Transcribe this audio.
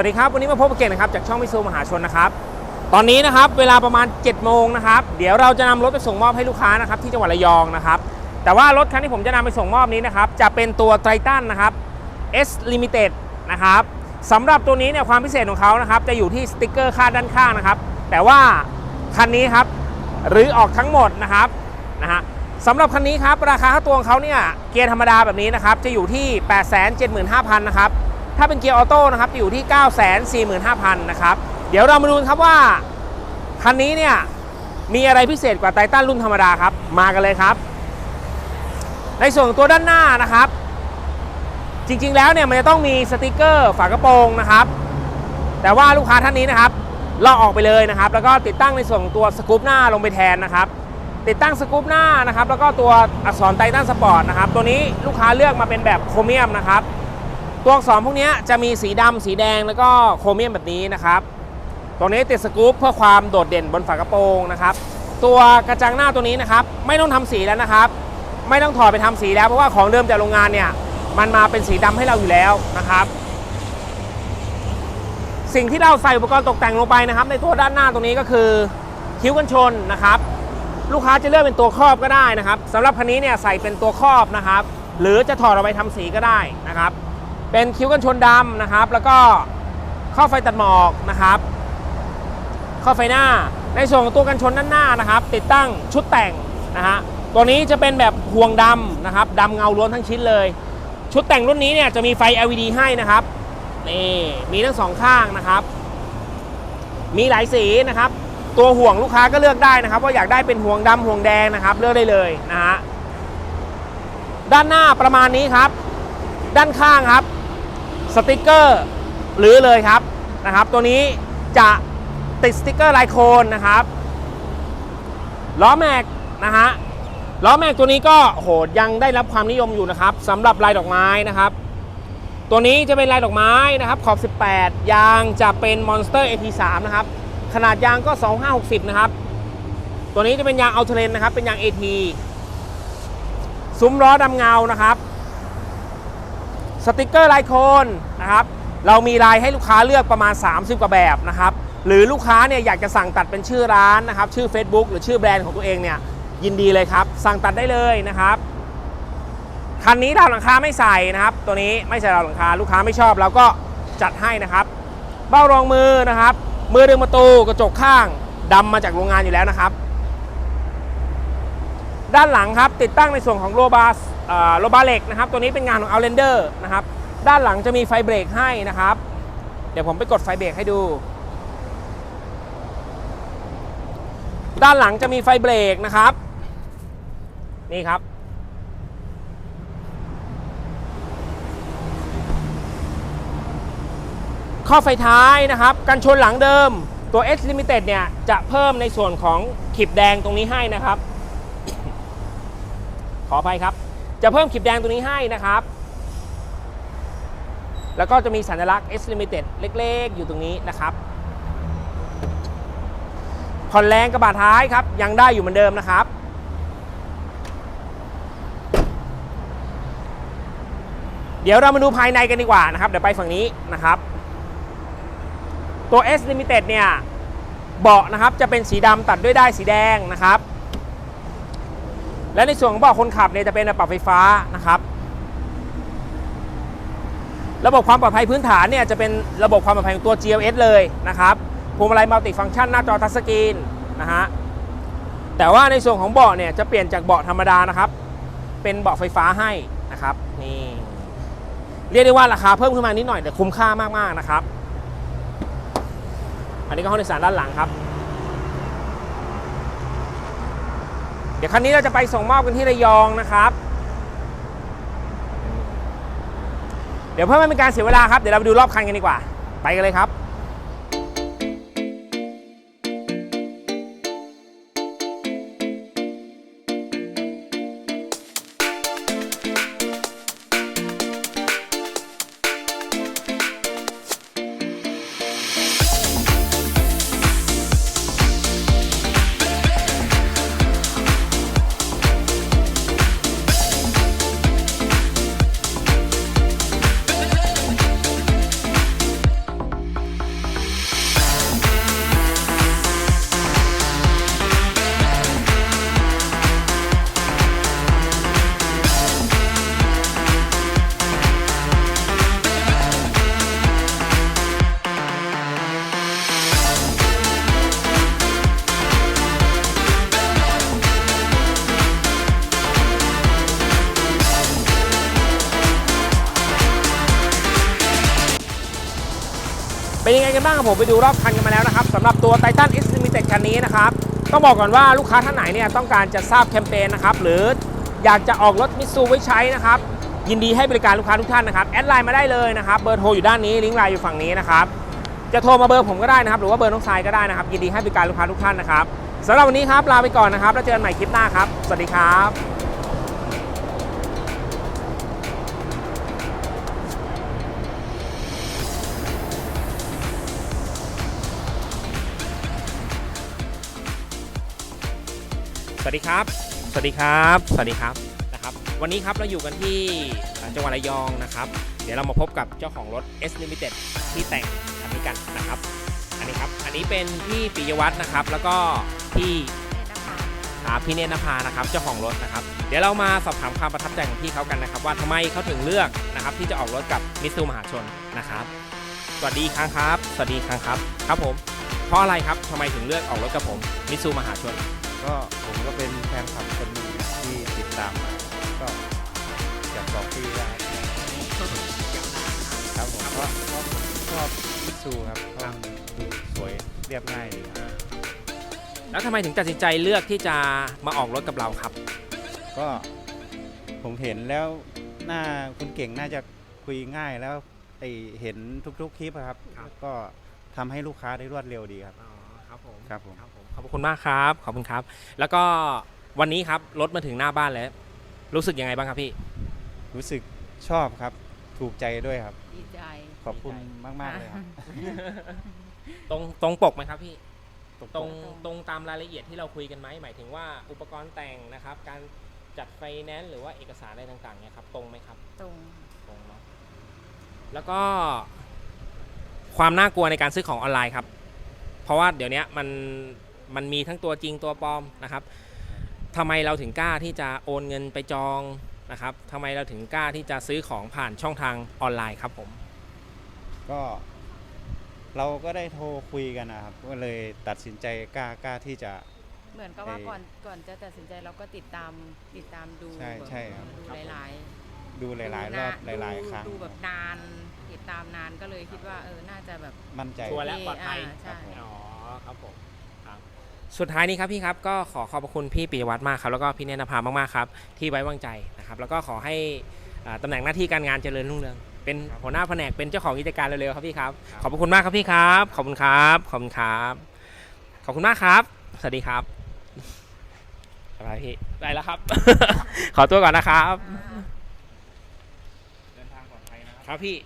วัสดีครับ วันนี้มาพบกับเก่งนะครับจากช่องมิซูมหาชนนะครับ ตอนนี้นะครับเวลาประมาณ7โมงนะครับเดี๋ยวเราจะนำรถไปส่งมอบให้ลูกค้านะครับที่จังหวัดระยองนะครับแต่ว่ารถคันที่ผมจะนำไปส่งมอบนี้นะครับจะเป็นตัวไททันนะครับ S Limited นะครับสำหรับตัวนี้เนี่ยความพิเศษของเขานะครับจะอยู่ที่สติกเกอร์คาดด้านข้างนะครับแต่ว่าคันนี้ครับหรือออกทั้งหมดนะครับนะฮะสำหรับคันนี้ครับราคาค่าตัวของเขาเนี่ยเกียร์ธรรมดาแบบนี้นะครับจะอยู่ที่ 875,000นะครับ ถ้าเป็นเกียร์ออโต้นะครับอยู่ที่ 945,000นะครับ เดี๋ยวเรามาดูครับว่า คันนี้เนี่ย มีอะไรพิเศษกว่าไททันรุ่นธรรมดาครับ มากันเลยครับ ในส่วนตัวด้านหน้านะครับ จริงๆแล้วเนี่ยมันจะต้องมีสติกเกอร์ฝากระโปรงนะครับ แต่ว่าลูกค้าท่านนี้นะครับลอกออกไปเลยนะครับ แล้วก็ติดตั้งในส่วนตัวสกู๊ปหน้าลงไปแทนนะครับติดตั้งสกู๊ปหน้านะครับแล้วก็ตัวอักษรไททันสปอร์ตนะครับตัวนี้ลูกค้าเลือกมาเป็นแบบโครเมียมนะครับ ตัวอักษรพวกนี้จะมีสีดำสีแดงแล้วก็โครเมียมแบบนี้นะครับตัวนี้ติดสกู๊ปเพื่อความโดดเด่นบนฝากระโปรงนะครับ ตัวกระจังหน้าตัวนี้นะครับ ไม่ต้องทำสีแล้วนะครับ ไม่ต้องถอดไปทำสีแล้วเพราะว่าของเดิมจากโรงงานเนี่ย มันมาเป็นสีดำให้เราอยู่แล้วนะครับ สิ่งที่เราใส่อุปกรณ์ตกแต่งลงไปนะครับ ในตัวด้านหน้าตรงนี้ก็คือคิ้วกันชนนะครับ ลูกค้าจะเลือกเป็นตัวครอบก็ได้นะครับสำหรับคันนี้เนี่ยใส่เป็นตัวครอบนะครับ หรือจะถอดออกไปทำสีก็ได้นะครับ เป็นคิ้วกันชนดำนะครับ แล้วก็ข้อไฟตัดหมอกนะครับข้อไฟหน้าในส่วนของตัวกันชนด้านหน้านะครับ ติดตั้งชุดแต่งนะฮะตัวนี้จะเป็นแบบห่วงดำนะครับดำเงาล้วนทั้งชิ้นเลย ชุดแต่งรุ่นนี้เนี่ยจะมีไฟ LED ให้นะครับนี่มีทั้งสองข้างนะครับ มีหลายสีนะครับ ตัวห่วงลูกค้าก็เลือกได้นะครับ ว่าอยากได้เป็นห่วงดำห่วงแดงนะครับ เลือกได้เลยนะฮะด้านหน้าประมาณนี้ครับ ด้านข้างครับ สติกเกอร์หรือเลยครับนะครับ ตัวนี้จะติดสติกเกอร์ลายโคนนะครับล้อแม็กนะฮะล้อแม็กตัวนี้ก็โหดยังได้รับความนิยมอยู่นะครับสำหรับลายดอกไม้นะครับ ตัวนี้จะเป็นลายดอกไม้นะครับ ขอบ 18 ยางจะเป็น Monster AT3 นะครับ ขนาดยางก็ 2560 นะครับ ตัวนี้จะเป็นยางอัลเทรนนะครับ เป็นยาง AT ซุ้มล้อดำเงานะครับ สติกเกอร์ลายโคนนะครับเรามีลายให้ลูกค้าเลือกประมาณ 30 กว่าแบบนะครับหรือลูกค้าเนี่ยอยากจะสั่งตัดเป็นชื่อร้านนะครับชื่อ Facebook หรือชื่อแบรนด์ของตัวเองเนี่ยยินดีเลยครับ สั่งตัดได้เลยนะครับคันนี้ดาวหลังคาไม่ใส่นะครับ ตัวนี้ไม่ใส่ดาวหลังคาลูกค้าไม่ชอบเราก็จัดให้นะครับ เบ้ารองมือนะครับ มือดึงประตูกระจกข้างดำมาจากโรงงานอยู่แล้วนะครับ ด้านหลังครับติดตั้งในส่วนของโรบาเอ่อโรบาเหล็กนะครับตัวนี้เป็นงานของ Outlander นะครับด้านหลังจะมีไฟเบรกให้นะครับ เดี๋ยวผมไปกดไฟเบรกให้ดู ด้านหลังจะมีไฟเบรกนะครับ นี่ครับ ข้อไฟท้ายนะครับกันชนหลังเดิมตัว S Limited เนี่ยจะเพิ่มในส่วนของขีบแดงตรงนี้ให้นะครับ ขออภัยครับ จะเพิ่มขีบแดงตรงนี้ให้นะครับ แล้วก็จะมีสัญลักษณ์ S Limited เล็กๆ อยู่ตรงนี้นะครับผ่อนแรงกระบะท้ายครับ ยังได้อยู่เหมือนเดิมนะครับ เดี๋ยวเรามาดูภายในกันดีกว่านะครับ เดี๋ยวไปฝั่งนี้นะครับ ตัว S Limited เนี่ยเบาะนะครับจะเป็นสีดำตัดด้วยได้ายสีแดงนะครับ และในส่วนของเบาะคนขับเนี่ยจะเป็นแบบปรับไฟฟ้านะครับ ระบบความปลอดภัยพื้นฐานเนี่ยจะเป็นระบบความปลอดภัยของตัว GLS เลยนะครับพวงมาลัยมัลติฟังก์ชันหน้าจอทัชสกรีนนะฮะแต่ว่าในส่วนของเบาะเนี่ยจะเปลี่ยนจากเบาะธรรมดานะครับ เป็นเบาะไฟฟ้าให้นะครับนี่เรียกได้ว่าราคาเพิ่มขึ้นมานิดหน่อยแต่คุ้มค่ามากๆนะครับ อันนี้ก็ห้องโดยสารด้านหลังครับ เดี๋ยวคันนี้เราจะไปส่งมอบกันที่ระยองนะครับ เดี๋ยวเพื่อไม่เป็นการเสียเวลาครับ เดี๋ยวเราไปดูรอบคันกันดีกว่า ไปกันเลยครับางครับผมไปดูรอบคันกันมาแล้วนะครับสำหรับตัว Titan X Limited คันนี้นะครับต้องบอกก่อนว่าลูกค้าท่านไหนเนี่ยต้องการจะทราบแคมเปญนะครับหรืออยากจะออกรถมิซูไว้ใช้นะครับยินดีให้บริการลูกค้าทุกท่านนะครับแอดไลน์มาได้เลยนะครับเบอร์โทรอยู่ด้านนี้ลิงก์ไลน์อยู่ฝั่งนี้นะครับจะโทรมาเบอร์ผมก็ได้นะครับหรือว่าเบอร์น้องทรายก็ได้นะครับยินดีให้บริการลูกค้าทุกท่านนะครับสำหรับวันนี้ครับลาไปก่อนนะครับแล้วเจอกันใหม่คลิปหน้าครับสวัสดีครับ สวัสดีครับ สวัสดีครับ สวัสดีครับนะครับ วันนี้ครับเราอยู่กันที่อ่าจังหวัดระยองนะครับ เดี๋ยวเรามาพบกับเจ้าของรถ S Limited ที่แต่งคันนี้กันนะครับ อันนี้ครับ อันนี้เป็นพี่ปิยวัฒน์นะครับ แล้วก็พี่อ่าพี่เนตรนภานะครับ เจ้าของรถนะครับ เดี๋ยวเรามาสอบถามความประทับใจของพี่เขากันนะครับ ว่าทำไมเขาถึงเลือกนะครับ ที่จะออกรถกับมิตซูมหาชนนะครับ สวัสดีครั้งครับ สวัสดีครั้งครับ ครับผม เพราะอะไรครับทำไมถึงเลือกออกรถกับผมมิตซูมหาชน ก็ผมก็เป็นแฟนคลับคนหนึงที่ติดตามมาก็เกับสองปีแล้วครับผมก็ชอบชอบมิตซูครับเพราะมันดูสวยเรียบง่ายดีครับแล้วทำไมถึงตัดสินใจเลือกที่จะมาออกรถกับเราครับ ก็ผมเห็นแล้วหน้าคุณเก่งน่าจะคุยง่ายแล้วไอเห็นทุกๆคลิปอะครับ ครับ ก็ทำให้ลูกค้าได้รวดเร็วดีครับอ๋อ ครับผมครับผมครับผม ขอบคุณมากครับ ขอบคุณครับ แล้วก็วันนี้ครับรถมาถึงหน้าบ้านแล้ว รู้สึกยังไงบ้างครับพี่ รู้สึกชอบครับ ถูกใจด้วยครับ ดีใจ ขอบคุณมากๆเลยครับตรงตรงปกไหมครับพี่ตกตรงตรงตามรายละเอียดที่เราคุยกันไหมหมายถึงว่าอุปกรณ์แต่งนะครับ การจัดไฟแนนซ์หรือว่าเอกสารอะไรต่างๆเนี่ยครับตรงไหมครับ ตรงตรงเนาะแล้วก็ความน่ากลัวในการซื้อของออนไลน์ครับเพ ราะว่าเดี๋ยวนี้มันมันมีทั้งตัวจริงตัวปลอมนะครับทำไมเราถึงกล้าที่จะโอนเงินไปจองนะครับทำไมเราถึงกล้าที่จะซื้อของผ่านช่องทางออนไลน์ครับผม ก็ เราก็ได้โทรคุยกันนะครับ ก็เลยตัดสินใจกล้ากล้าที่จะ เหมือนกับว่าเอ่อก่อนก่อนจะตัดสินใจเราก็ติดตามติดตามดูใช่ใช่ครับ ดูหลายๆดูหลายๆรอบดูหลายๆครั้ง ดูแบบนาน ติดตามนานก็เลยคิดว่าเออน่าจะแบบ มั่นใจ ชัวร์และปลอดภัยาใช่ อ๋อครับผมครับ สุดท้ายนี้ครับพี่ครับก็ขอขอบพระคุณพี่ปิยวัฒน์มากครับแล้วก็พี่เนตรนภามากๆครับที่ไว้วางใจนะครับแล้วก็ขอให้อ่าตำแหน่งหน้าที่การงานเจริญรุ่งเรืองเป็นหัวหน้าแผนกเป็นเจ้าของกิจการเร็วๆครับพี่ครับขอบพระคุณมากครับพี่ครับขอบคุณครับขอบคุณครับขอบคุณมากครับ สวัสดีครับไปพี่ไปแล้วครับ ขอตัวก่อนนะครับ เดินทางปลอดภัยนะครับ ครับพี่